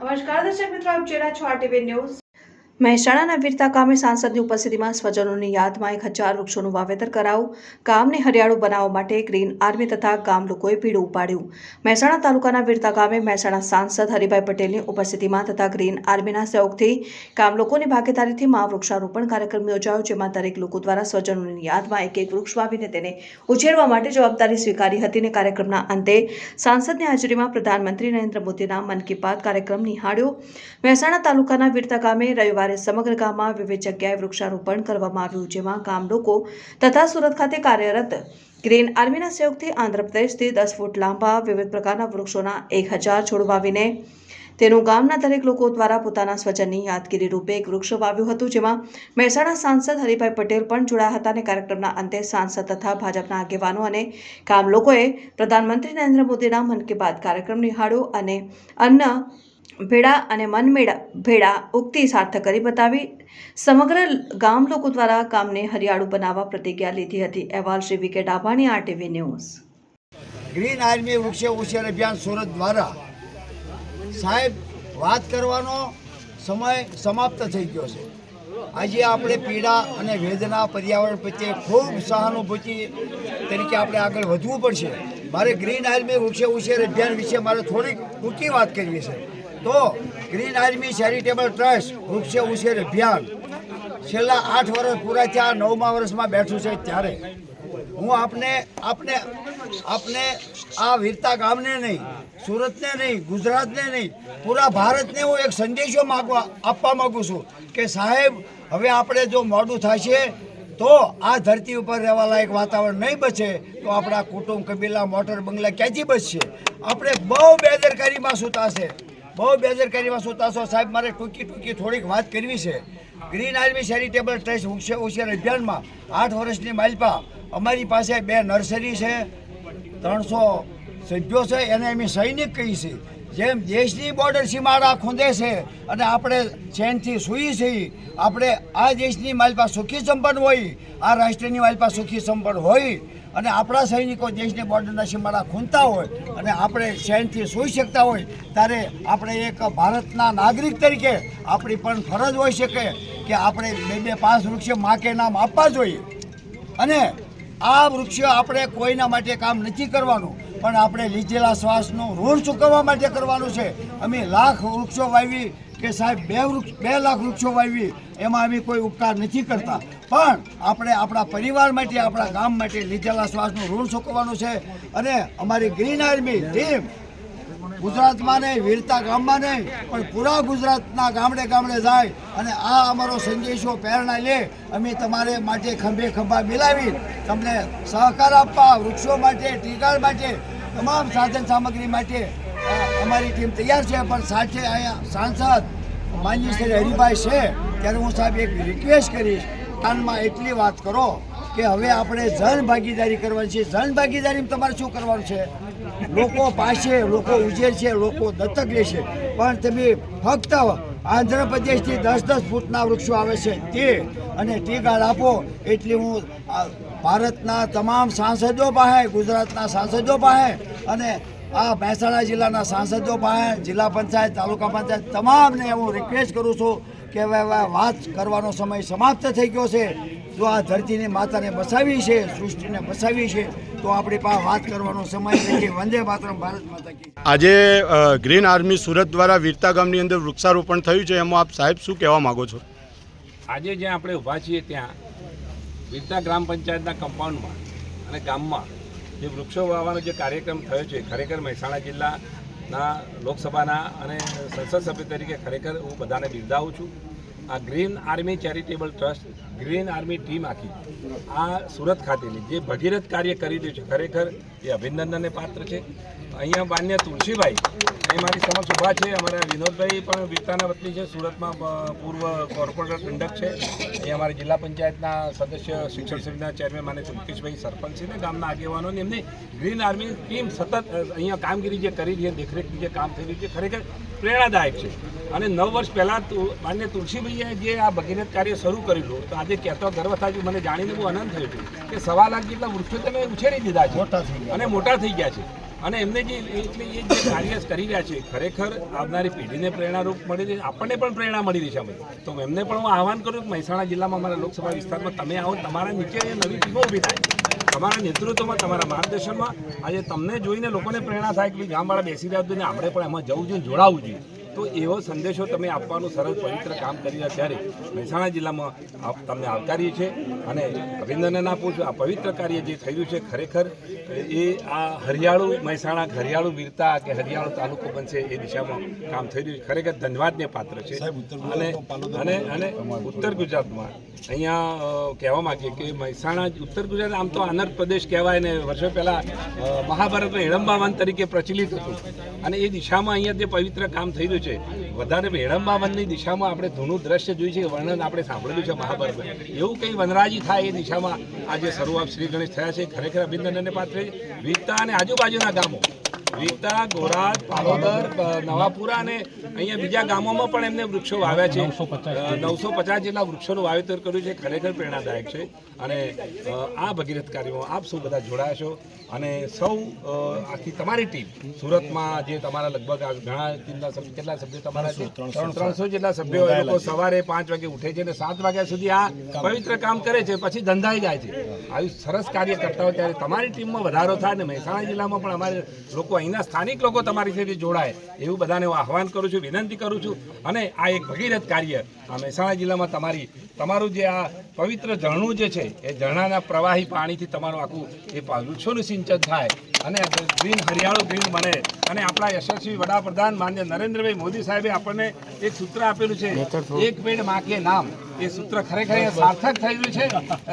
નમસ્કાર દર્શક મિત્રો આપ જોઈ રહ્યા છો આરટીવી ન્યૂઝ મહેસાણાના વીરતા ગામે સાંસદની ઉપસ્થિતિમાં સ્વજનોની યાદમાં એક હજાર વૃક્ષોનું વાવેતર કરાવું ગામને હરિયાળું બનાવવા માટે ગ્રીન આર્મી તથા ગામ લોકોએ પીડું ઉપાડ્યું. મહેસાણા તાલુકાના વીરતા ગામે મહેસાણા સાંસદ હરિભાઈ પટેલની ઉપસ્થિતિમાં તથા ગ્રીન આર્મીના સહયોગથી ગામ લોકોની ભાગીદારીથી મા વૃક્ષારોપણ કાર્યક્રમ યોજાયો, જેમાં દરેક લોકો દ્વારા સ્વજનોની યાદમાં એક એક વૃક્ષ વાવીને તેને ઉછેરવા માટે જવાબદારી સ્વીકારી હતી અને કાર્યક્રમના અંતે સાંસદની હાજરીમાં પ્રધાનમંત્રી નરેન્દ્ર મોદીના મન કી બાત કાર્યક્રમ નિહાળ્યો. મહેસાણા તાલુકાના વીરતા ગામે રવિવારે સમગ્ર ગામમાં વિવિધ જગ્યાએ વૃક્ષારોપણ કરવામાં આવ્યું, જેમાં ગામ તથા સુરત ખાતે કાર્યરત ગ્રીન આર્મીના સહયોગથી આંધ્રપ્રદેશથી દસ ફૂટ લાંબા વિવિધ પ્રકારના વૃક્ષોના એક હજાર છોડ વાવીને તેનું ગામના દરેક લોકો દ્વારા પોતાના સ્વજનની યાદગીરી રૂપે એક વૃક્ષ વાવ્યું હતું, જેમાં મહેસાણા સાંસદ હરિભાઈ પટેલ પણ જોડાયા હતા અને કાર્યક્રમના અંતે સાંસદ તથા ભાજપના આગેવાનો અને ગામ લોકોએ પ્રધાનમંત્રી નરેન્દ્ર મોદીના મન કી બાત કાર્યક્રમ નિહાળ્યો અને અન્ન ભેડા અને મનમેળા ભેડા ઉક્તિ સાર્થક કરી બતાવી. સમગ્ર ગામ લોકો દ્વારા ગામને હરિયાળું બનાવવા પ્રતિજ્ઞા લીધી હતી. અહેવાલ Shri V K Dabhani, RTV news. Green army વૃક્ષે ઉછેર અભિયાન સુરત દ્વારા. સાહેબ, વાત કરવાનો સમય સમાપ્ત થઈ ગયો છે. આજે આપણે પીડા અને વેદના પર્યાવરણ પ્રત્યે ખૂબ સહાનુભૂતિ તરીકે આપણે આગળ વધવું પડશે. મારે ગ્રીન આર્મી વૃક્ષે ઉછેર અભિયાન વિશે મારે થોડીક ટૂંકી વાત કરવી છે. તો ગ્રીન આર્મી ચેરિટેબલ ટ્રસ્ટ વૃક્ષ ઉછેર અભિયાન. છેલ્લા આઠ વર્ષ પૂરા થયા નવમા વર્ષમાં બેઠું છે ત્યારે. હું આપને આપને આપને આ વીરતા ગામને નહીં, સુરતને નહીં, ગુજરાતને નહીં, પૂરા ભારતને હું એક સંદેશો માગવા, આપવા માગું છું કે સાહેબ, હવે આપણે જો મોડું થશે, તો આ ધરતી ઉપર રહેવા લાયક વાતાવરણ નહીં બચે, તો આપણા કુટુંબ, કબીલા, મોટર બંગલા ક્યાંથી બચશે? આપણે બહુ બેદરકારીમાં સૂતાશે બહુ બેદરકારીમાં છો. સાહેબ મારે ટૂંકી ટૂંકી થોડીક વાત કરવી છે. ગ્રીન આર્મી ચેરિટેબલ ટ્રસ્ટ ઉછેર અભિયાનમાં આઠ વર્ષની માલપા અમારી પાસે બે નર્સરી છે, ત્રણસો સભ્યો છે, એને અમે સૈનિક કહીએ છીએ. જેમ દેશની બોર્ડર સીમાડા ખૂંદે છે અને આપણે ચેનથી સૂઈ છીએ, આપણે આ દેશની માલપા સુખી સંપન્ન હોય, આ રાષ્ટ્રની માલપા સુખી સંપન્ન હોય અને આપણા સૈનિકો દેશની બોર્ડરના સીમાડા ખૂનતા હોય અને આપણે ચેનથી સૂઈ શકતા હોય, ત્યારે આપણે એક ભારતના નાગરિક તરીકે આપણી પણ ફરજ હોઈ શકે કે આપણે બે બે પાંચ વૃક્ષ માકે નામ આપવા જોઈએ. અને આ વૃક્ષ આપણે કોઈના માટે કામ નથી કરવાનું. પણ આપણે લીધેલા શ્વાસનું ઋણ ચૂકવવા માટે કરવાનું છે. અમે લાખ વૃક્ષો વાવી કે સાહેબ બે વૃક્ષ, બે લાખ વૃક્ષો વાવી, એમાં અમે કોઈ ઉપકાર નથી કરતા. પણ આપણે આપણા પરિવાર માટે, આપણા ગામ માટે લીધેલા શ્વાસનું ઋણ ચૂકવવાનું છે. અને અમારી ગ્રીન આર્મી ટીમ ગુજરાતમાં નહીં, વીરતા ગામમાં નહીં, પણ પૂરા ગુજરાતના ગામડે ગામડે જાય અને આ અમારો સંદેશો પ્રેરણા લે. અમે તમારે માટે ખંભે ખંભા મિલાવી તમને સહકાર આપવા, વૃક્ષો માટે ટીકાળ માટે તમામ સાધન સામગ્રી માટે અમારી ટીમ તૈયાર છે, પણ સાથે અહીંયા સાંસદ માન્ય શ્રી હરિભાઈ છે, ત્યારે હું સાહેબ એક રિક્વેસ્ટ કરીશ, કાનમાં એટલી વાત કરો કે હવે આપણે જન ભાગીદારી કરવાની છે. જન ભાગીદારીમાં તમારે શું કરવાનું છે? લોકો પાસે, લોકો ઉજેર છે, લોકો દત્તક લે છે. પણ તમે ફક્ત આંધ્રપ્રદેશથી દસ દસ ફૂટના વૃક્ષો આવે છે તે, અને તે ગાળ આપો, એટલે હું ભારતના તમામ સાંસદો પાસે ગુજરાતના સાંસદો પાસે અને આ મહેસાણા જિલ્લાના સાંસદો પાસે જિલ્લા પંચાયત તાલુકા પંચાયત તમામને હું રિક્વેસ્ટ કરું છું કે વાત કરવાનો સમય સમાપ્ત થઈ ગયો છે. જો આ ધરતીની માતાને બસાવી છે સૃષ્ટિને બસાવી છે તો આપણી પાસે વાત કરવાનો સમય નથી વંદે માતરમ ભારત માતા કી આજે ગ્રીન આર્મી સુરત દ્વારા વીરતા ગામની અંદર વૃક્ષારોપણ થયું છે. એમાં આપ સાહેબ શું કહેવા માગો છો? આજે જ્યાં આપણે ઊભા છીએ ત્યાં વીરતા ગ્રામ પંચાયતના કમ્પાઉન્ડમાં અને ગામમાં જે વૃક્ષો વાવવાનો જે કાર્યક્રમ થયો છે, ખરેખર મહેસાણા જિલ્લાના લોકસભાના અને સંસદ સભ્ય તરીકે ખરેખર હું બધાને બિરદાવું છું. આ green army charitable trust, green army team આખી આ સુરત ખાતેની જે ભગીરથ કાર્ય કરી રહ્યું છે, ખરેખર એ અભિનંદનને પાત્ર છે. અહીંયા માન્ય તુલસીભાઈ એ મારી સમક્ષ ઊભા છે. અમારા વિનોદભાઈ પણ વીરતાના વતની છે. સુરતમાં પૂર્વ કોર્પોરેટર દંડક છે. એ અમારી જિલ્લા પંચાયતના સદસ્ય શિક્ષણ સમિતિના ચેરમેન માને મુકેશભાઈ સરપંચ છે ને ગામના આગેવાનોની એમની ગ્રીન આર્મી ટીમ સતત અહીંયા કામગીરી જે કરી રહી છે દેખરેખની જે કામ થઈ રહ્યું છે ખરેખર પ્રેરણાદાયક છે. અને નવ વર્ષ પહેલાં માન્ય તુલસીભાઈએ જે આ ભગીરથ કાર્ય શરૂ કરેલું તો આજે કહેતો ગર્વ થાય મને જાણીને બહુ આનંદ થયો છે કે સવા લાખ જેટલા વૃક્ષો તમે ઉછેરી દીધા છે મોટા થઈ અને મોટા થઈ ગયા છે. અને એમને જે એટલે એ જે કાર્ય કરી રહ્યા છે, ખરેખર આવનારી પેઢીને પ્રેરણારૂપ મળી રહી આપણને પણ પ્રેરણા મળી રહી છે અમે તો એમને પણ હું આહવાન કરું કે મહેસાણા જિલ્લામાં અમારા લોકસભા વિસ્તારમાં તમે આવો, તમારા નીચે નવી ટીમો ઊભી થાય, તમારા નેતૃત્વમાં, તમારા માર્ગદર્શનમાં આજે તમને જોઈને લોકોને પ્રેરણા થાય કે ગામવાળા બેસી રહ્યા હતું ને આપણે પણ એમાં જવું જોઈએ જોડાવવું જોઈએ. તો એવો સંદેશો તમે આપવાનું સરળ પવિત્ર કામ કરી રહ્યા ત્યારે મહેસાણા જિલ્લામાં આપ તમને આવકારીએ છીએ અને અભિનંદન આપું છું. આ પવિત્ર કાર્ય જે થયું છે ખરેખર એ આ હરિયાળું મહેસાણા હરિયાળું વીરતા કે હરિયાળું તાલુકો બનશે એ દિશામાં કામ થઈ રહ્યું છે. ખરેખર ધન્યવાદને પાત્ર છે. અને અને અને ઉત્તર ગુજરાતમાં અહીંયા કહેવા માગીએ કે મહેસાણા ઉત્તર ગુજરાત આમ તો આનંદ પ્રદેશ કહેવાય ને વર્ષો પહેલાં મહાભારતમાં હેડમ્બાવન તરીકે પ્રચલિત હતું. અને એ દિશામાં અહીંયા જે પવિત્ર કામ થઈ રહ્યું છે વધારે હેડમ્બાવનની દિશામાં આપણે ધૂનું દ્રશ્ય જોયું છે, વર્ણન આપણે સાંભળેલું છે મહાભારત એવું કંઈ વનરાજી થાય એ દિશામાં આજે શરૂઆત શ્રી ગણેશ થયા છે. ખરેખર અભિનંદનને પાત્ર છે. વીરતા અને આજુબાજુના ગામો. વીરતા ગોરાદ પાલોદર નવાપુરા અને અહીંયા બીજા ગામોમાં પણ એમને વૃક્ષો વાવ્યા છે. નવસો પચાસ જેટલા વૃક્ષોનું વાવેતર કર્યું છે. ખરેખર પ્રેરણાદાયક છે. અને આ ભગીરથ કાર્યમાં આપ સૌ બધા જોડાયા છો. અને સૌ આખી તમારી ટીમ સુરતમાં જે તમારા લગભગ આ ઘણા ટીમના સભ્ય કેટલા સભ્યો તમારા છે? ત્રણસો. જેટલા સભ્યો એ લોકો સવારે પાંચ વાગે ઉઠે છે અને સાત વાગ્યા સુધી આ પવિત્ર કામ કરે છે. પછી ધંધાઈ જાય છે. આવી સરસ કાર્ય કરતા હોય ત્યારે તમારી ટીમમાં વધારો થાય અને મહેસાણા જિલ્લામાં પણ અમારે લોકો અહીંના સ્થાનિક લોકો તમારી સાથે જોડાય એવું બધાને હું આહવાન કરું છું વિનંતી કરું છું. અને આ એક ભગીરથ કાર્ય આ મહેસાણા જિલ્લામાં તમારી તમારું જે આ પવિત્ર ઝરણું જે છે એ ઝરણાના પ્રવાહી પાણીથી તમારું આખું એ વૃક્ષોનું સિંચન થાય. અને ગ્રીન હરિયાળું ગ્રીન બને. અને આપણા યશસ્વી વડાપ્રધાન માન્ય નરેન્દ્રભાઈ મોદી સાહેબે આપણને એક સૂત્ર આપેલું છે એક પેડ માકે નામ. એ સૂત્ર ખરેખર સાર્થક થયેલું છે.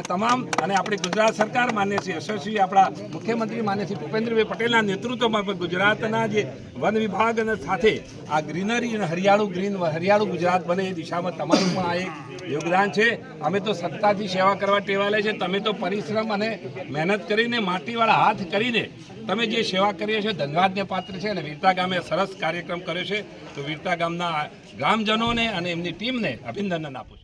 તમામ, અને આપણી ગુજરાત સરકાર, માન્ય છે યશસ્વી આપણા મુખ્યમંત્રી, માન્ય શ્રી ભૂપેન્દ્રભાઈ પટેલના નેતૃત્વમાં પણ ગુજરાતના જે વન વિભાગ અને સાથે આ ગ્રીનરી અને હરિયાળું ગ્રીન, હરિયાળું ગુજરાત બને એ દિશામાં તમારું પણ આ એક યોગદાન છે. અમે તો સત્તાથી સેવા કરવા ટેવાલે છે. તમે તો પરિશ્રમ અને મહેનત કરીને, માટીવાળા હાથ કરીને તમે જે સેવા કરીએ છીએ ધન્યવાદને પાત્ર છે અને વીરતા ગામે સરસ કાર્યક્રમ કર્યો છે. તો વીરતા ગામના ગ્રામજનોને અને એમની ટીમને અભિનંદન આપું છું.